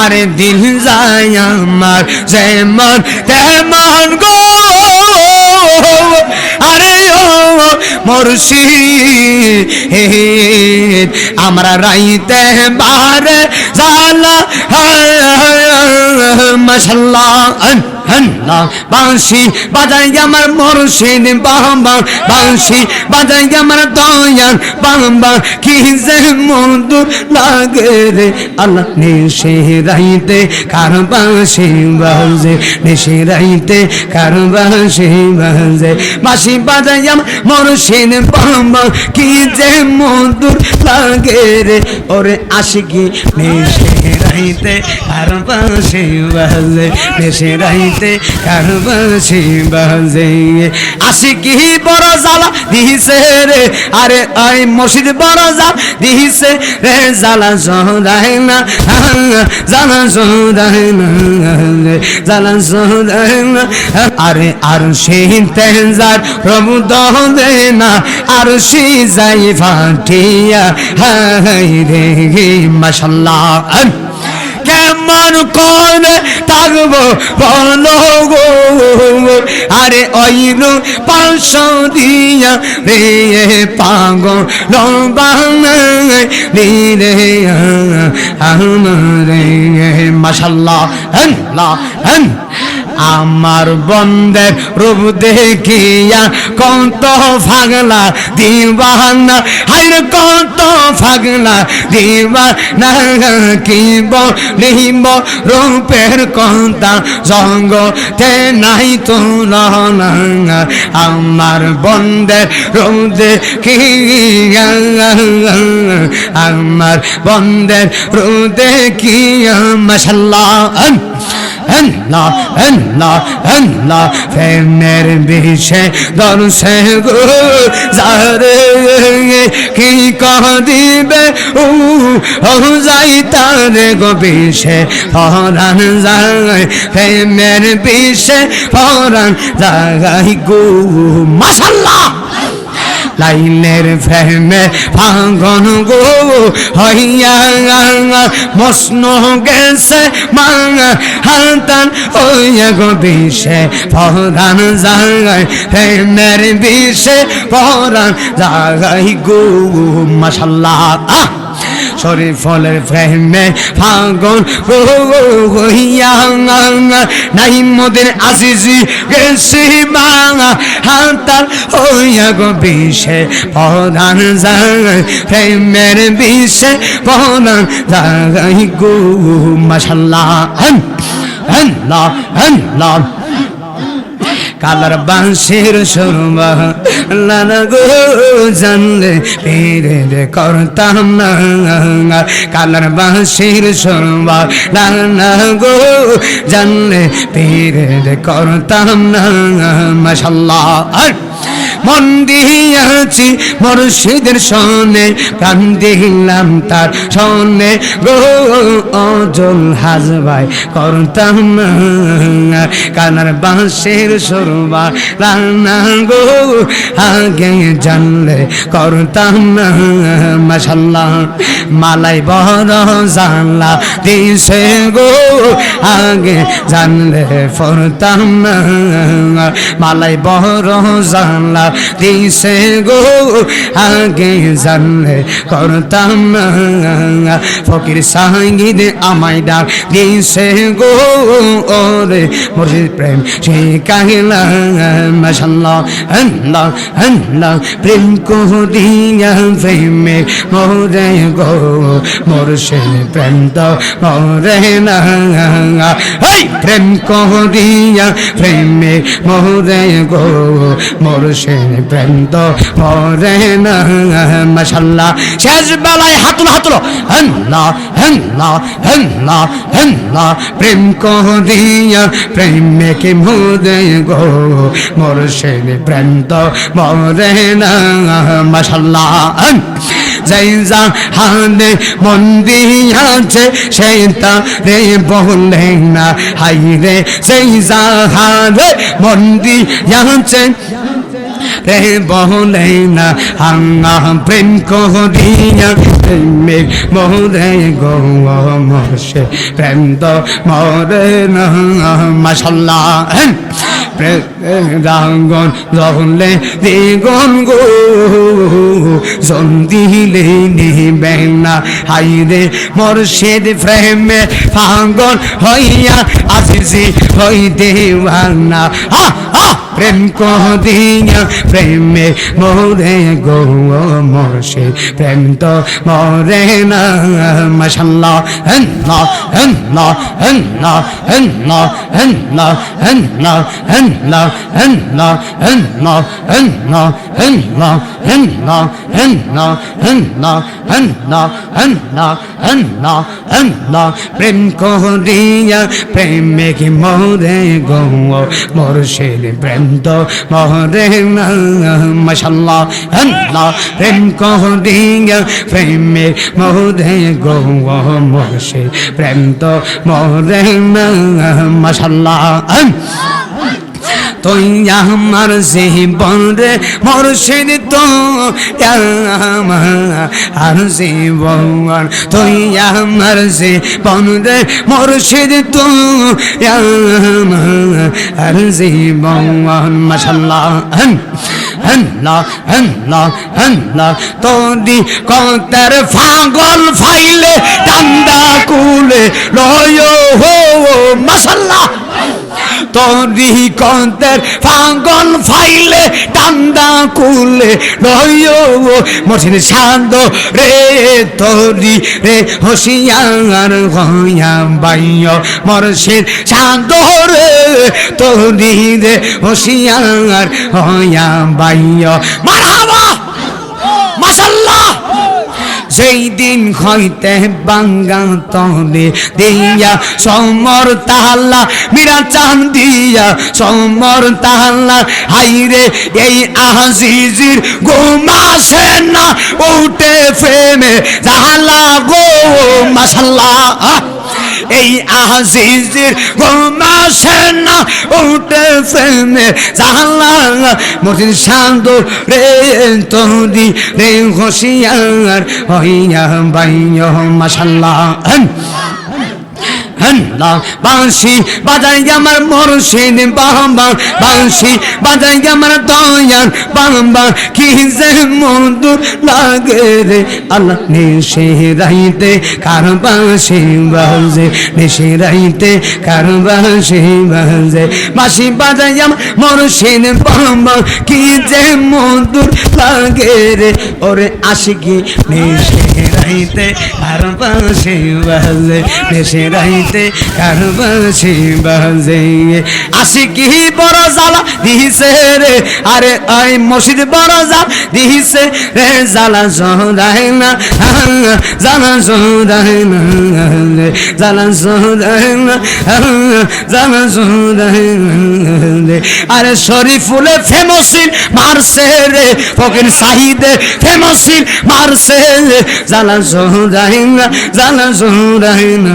আরে দিল যায় আমার, যেমন তেমন গো। আরে ও মুর্শিদ, আমরা রাইতে বারে জালা মাশাল্লাহ। আল্লাহ বাঁশি বাজাই আমার মুর্শিদ বাবা বাঁশি বাজাই আমার দয়াল বাবা কি যে মধুর লাগে রে। আল্লাহ নিশে রাইতে, কার বাঁশি বাজে। নিশে রাইতে, কার বাঁশি বাজে। বাঁশি বাজাই আমার মুর্শিদ বাবা কি যে মধুর লাগে রে। ওরে আশিকি, নিশে রাইতে, কার বাঁশি বাজে। নিশে রাইতে কার বাঁশি বাজে আশিকি বড় জ্বালা দিছে রে? আরে আই মসজিদ বড় জ্বালা দিছে রে। জ্বালা সদাই না জ্বালা সদাই না জ্বালা সদাই না আরে আর সেই তেজার প্রভু দে না, আর সে যাই ফাটিয়া হাই রে মাশাল্লাহ। কেমন করে থাকব বলো আরে অইর পাঁচশো দিয়া রে পাগল রে আমার মাসাল্লাহ আল্লাহ আমার বন্দের রূপ দেখিয়া কত ফাগলা দিবানা হাইর কত ফাগলা দিবানা কি বলিব রূপের কথা তে নাই তুলনা, আমার বন্দের রূপ দেখিয়া, আমার বন্দের রূপ দেখিয়া, মশাল্লাহ। আল্লাহ প্রেমের বিষে দর্শে গো যারে কি কহ দিবে ও ও যাই তারে গো বিষে ফরান যায় প্রেমের বিষে ফরান যায় গো মাশাল্লাহ লাইনের ফেমে ফাঙ্গন গো, হইয়া মস্ন গেছে হাতান হইয়া গো দিশে প্রধান জাগায় ফেমের বিষে পরান জাগাই গো মাসাল্লাহ আহ! শরীফলের প্রেমে ফাগন হইয়া নাই মোদের আসিছি গেছি বাঙা হাতার হইয়া গো বিষে প্রধান জাগায় প্রেমের বিষে প্রধান জাগাই গো মাসাল্লাহ আল্লাহ আল্লাহ কালার বাঁশের সরবা লানা গো, জানলে পেরে রে করতাম না। কালার বাঁশির সরবা নানা গো, জানলে পেরে রে করতাম না। মাশাল্লাহ। মন দিয়াছি মুর্শিদের সনে, প্রাণ দিলাম তার সনে। গো অজল হাজবাই করতাম কানার বাঁশের সরবা রান্না। গো আগে জানলে করতাম না মাসাল্লাহ মালাই বড় জানলা দিছে গো আগে জানলে ফরতাম মালাই বড় জানলা দিছে গো, আগে জানলে করতাম না। ফকির সাঙ্গীত আমায় ডাক দিছে গো, ওরে মুর্শিদ প্রেম সে কাহিলা মাশাল্লাহ আল্লাহ আল্লাহ, প্রেম দিয়া প্রেমে মোরে গো, মুর্শিদ প্রেম তো মোরে না। এই প্রেম দিয়া প্রেমে মোরে গো, মুর্শিদ প্রেম তো মোরে না, মাশাল্লাহ। শেষ বেলায় হাতুল হাতুল আল্লাহ আল্লাহ আল্লাহ আল্লাহ প্রেম কো দিয়া প্রেমে কি মোদে গো। মুর্শিদ, প্রেম তো মোরে না, মাশাল্লাহ। যাই যা হানে মন দিয়াছে সেই তা রে বলে না হাই রে সেই যা হানে মন দিয়াছে রে বলে না হাঙ্গা প্রেম করিয়া প্রেমে মোরে গো মরছে প্রেম তো মরে না মাশাল্লাহ রাঙ্গন রহলে দ্বিগুণ গো জন্দিলে নিবে না হাইরে মরশেদ প্রেমে পাগল হইয়া আসিছি হইতে না হা প্রেম কদিয়া প্রেমে মোরে গো মরশে প্রেম তো মরে না মশাল্লাহ হন্না হন্না হন্না হন্না হন্না হন্না হন্না হন্না হন্না হন্না হন্না হন্না হন্না হন্না হন্না হন্না হন্না হন্না প্রেম কদিয়া প্রেমে কি মোরে গো মরশেদ প্রেম বৃন্দ মহরে মশাল্লা হল্লা প্রেম কহ দিঙ্গা প্রেমে মহরে গো মহসে, প্রেম তো মহরে মশাল্লা তুই আমার জীবন রে মরশিদ তো আর জীবন। তুই আমার জীবন রে মরশিদ তো আর জীবন। মশাল্লাহ হন্না তোদি কতের ফাগল ফাইলে ডান্ডা কুলে লয় হো মশাল্লাহ তরি কন্তের ফাঙ্গল ফাইলে, টান্দা কুলে রয় মসিন শান্ত রে তরি রে হসিয়ার হইয়া বাইয় শান্ত রে তরি রে হসিয়ার হইয়া বাইয়। মারাবা মাসাল্লাহ সেই দিন হইতে বাঙ্গা তলে দিয়া সমর তাহাল্লা, মীরা চান দিয়া সমর তাহাল্লা। হাইরে এই আজিজির গোমাসে না, উঠে ফেমে তাহাল্লা গো মাসাল্লাহ এই আজিজির গোমাসে না উঠে ফেমে তাহাল্লা মসজিদ শান্ত রে তরি রে হোশিয়ার হইয়া বাইয়, মাশাল্লাহ। হন্না বাঁশি বাজাই আমার মরশিদ বাবা বাঁশি বাজাই আমার দয়াল বাবা কি যে মধুর লাগে রে আল্লাহ নিশে রাইতে, কার বাঁশি বাজে, নিশে রাইতে, কার বাঁশি বাজে। বাঁশি বাজাই আমার মরশিদ বাবা কি যে মধুর লাগে রে, ওরে আশিকি নিশে রাইতে, কার বাঁশি বাজে, নিশে রাইতে বাজে কার বাঁশি বাজে আসি কি বড় জ্বালা দিছে রে? আরে ওই মসজিদ বড় জাল দিছে রে। জ্বালা সদাই না জ্বালা সদাই না জ্বালা সদাই না জ্বালা সদাই না আরে শরীফুলে ফেমসিল মারছে রে। ফকির সাহিদে ফেমসিল মারছে জ্বালা সদাই না জ্বালা সদাই না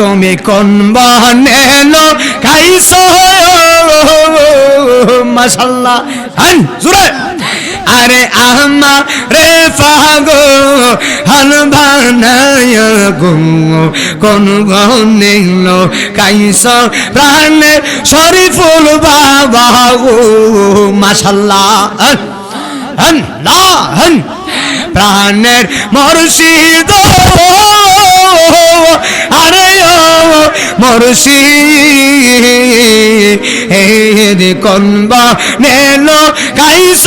তুমি কোন বানেলো খাইছ? মাশাল্লাহ। হান, জুরে। আরে আহমা রে ফাগো, হান কোন গনেলো খাইছ? প্রাণে শরীফুল বাবা গো। মাশাল্লাহ। হন, না, হন। প্রাণের মর্শিদ মরসি। হেদি কনবা নেন কাইস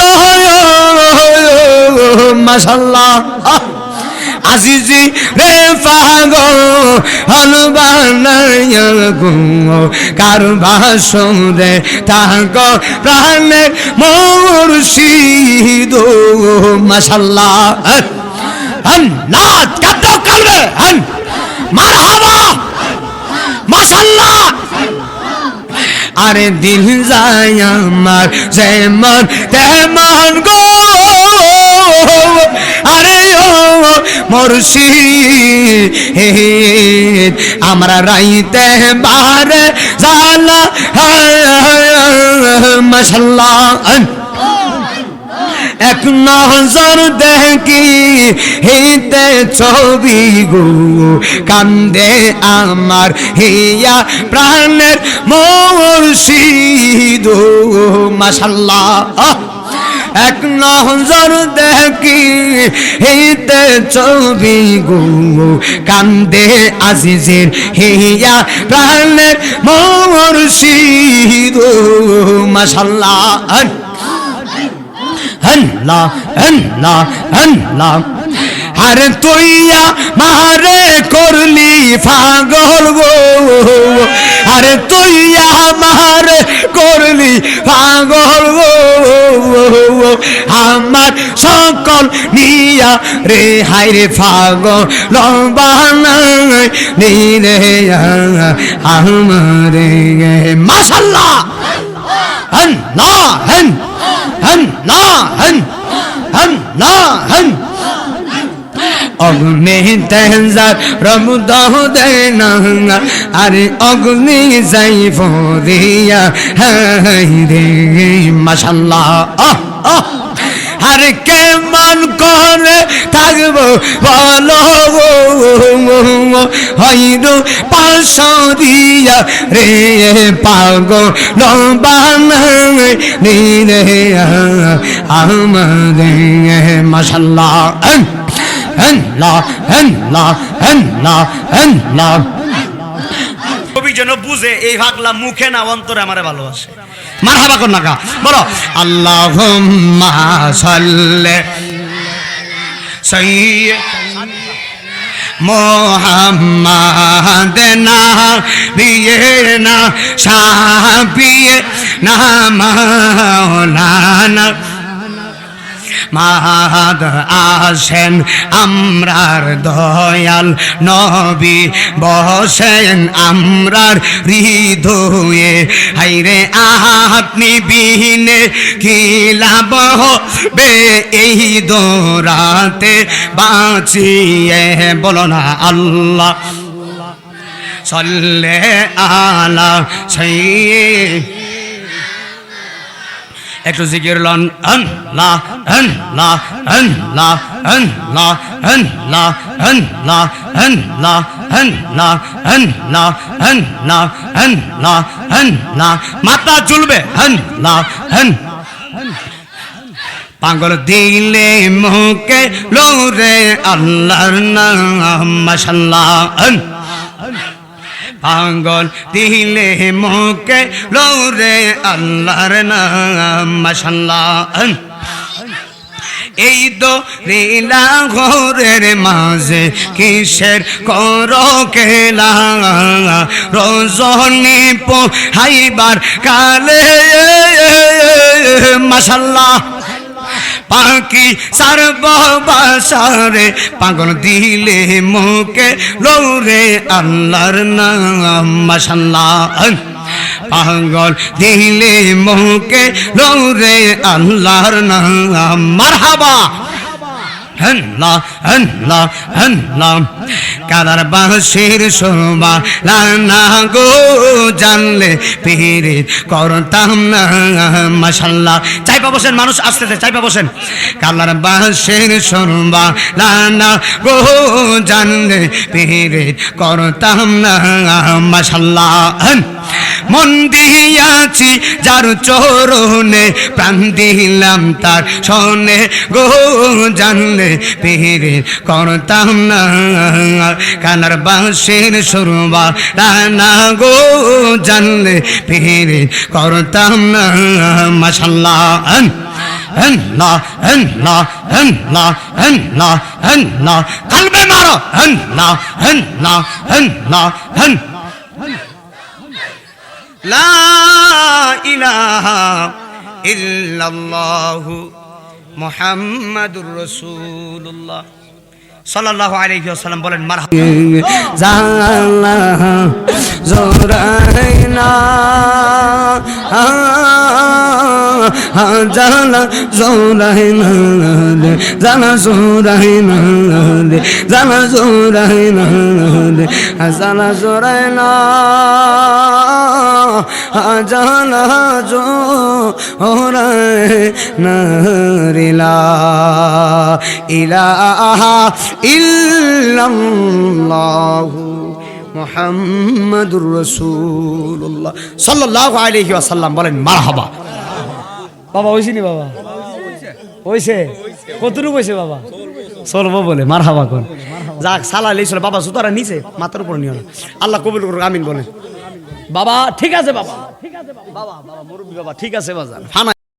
মাশাল্লাহ আজিজি রে পাগো হনুবানার গুঙ্গো কার তাহক প্রাণে তাহাক দো মুর্শিদ হন নাচ কাঁদো কাঁদবে হন মারহাবা মাশাল্লাহ আরে দিল যায় আমার যেমন তেমন গো। আরে ও মুর্শিদ, আমরা রাইতে বারে জালা মশাল্লাহ এক নজর দেখি, হিতে ছবি গো, কান্দে আমার হিয়া প্রাণের মুর্শিদ। মাশাল্লাহ। এক নজর দেখি, হিতে ছবি গো, কান্দে আজিজের হিয়া প্রাণের মুর্শিদ। মাশাল্লাহ। হন্লা হন্লা হন্লা আরে তুইয়া মারে করলি পাগল গো আরে তুইয়া মারে করলি পাগল গো আমার সকল নিয়া রে হাই রে পাগল লম্বানাই নীরে আমারে মাশাল্লাহ هن نا هن هن نا هن هن نا هن অগ্নি তেহজার রমদহ দেনা আরে অগ্নি যাই ফদিয়া হাই রে মাশাল্লাহ আহ আহ আরে কেমন করে থাকব বলো হইল পাশরিয়া রে পাগ রে আমাদের মাসাল্লাহ লা লা লা লা কবি যেন বুঝে এই ভাগলা মুখে না, অন্তরে আমারে ভালোবাসে। মারহাবা কর নাকা বলো সাইয়্যিদ মোহাম্মদ না বিয়ে না সাবিয়ে না মাওলানা মাহাদ আসেন আমরার দয়াল নবী, বসেন আমরার হৃদয়ে। হাইরে আপনি বিহীনে কি লাভ হবে? এই দোরাতে বাঁচিয়ে বলো না আল্লাহ। সল্লে আলা সাইয়্যিদ একটু জিকির লন হন লা হন লা হন লা হন লা হন লা হন লা হন লা হন লা হন লা হন লা হন লা হন লা মাথা চুলবে হন লা হন পাগল দিলে মুখে লোরে আল্লাহর নাম পাগল দিলে মুখে লোরে আল্লাহর নাম, মাশাল্লাহ। এই তো লীলা ঘরের মাঝে কিসের কর কেলা? রজনী হাইবার কালে, মাশাল্লাহ। পাখি সারবাসারে পাগল দিলে মুখে লৌরে আল্লাহর নাম মাসাল্লাহ পাগল দিলে মুখে লৌরে আল্লাহর নাম, মারহাবা। কাদার বাঁশির শোভা, লানা গো জানলে পীরে করতাম না, মাশাল্লাহ। চাইপা বসেন, মানুষ আসতেছে, চাইপা বসেন। কালার বাঁশির শোভা, লানা গো জানলে পীরে করতাম না, মাশাল্লাহ। মন দিয়াছি যার চরণে প্রাণ দিলাম তার শোনে গো জানলে পীরের করতাম না। কানার বাঁশের সুরবা রানা গো, জানলে পীরের করতাম না। মাসাল্লাহ আল্লাহ আল্লাহ আল্লাহ আল্লাহ আল্লাহ কালবে মারো আল্লাহ আল্লাহ আল্লাহ আল্লাহ لا إله إلا الله মুহাম্মাদুর রাসূলুল্লাহ। সাল্লাল্লাহু আলাইহি ওয়াসাল্লাম বলেন, মারহাবা। জালা জোরাইনা। জালা জোরাইনা জালা জোরাইনা জালা জোরাইনা জালা জোরাইনা। জালা জোরাইনা রিলা ইলাহা ইল্লাল্লাহু মুহাম্মাদুর রাসূলুল্লাহ। সাল্লাল্লাহু আলাইহি ওয়াসাল্লাম বলেন, মারহাবা। বাবা, হইছে নি বাবা? হইছে? কতটুকু হইছে বাবা? চলবো বলে, মারহাবা কোন? যাক সালা লইছিল বাবা সুতারা নিচে, মাথার উপর নিও না। আল্লাহ কবুল করুক, আমিন বলেন। বাবা ঠিক আছে বাবা। ঠিক আছে বাবা বাবা বাবা মুরব্বী বাবা ঠিক আছে বাজার ফানা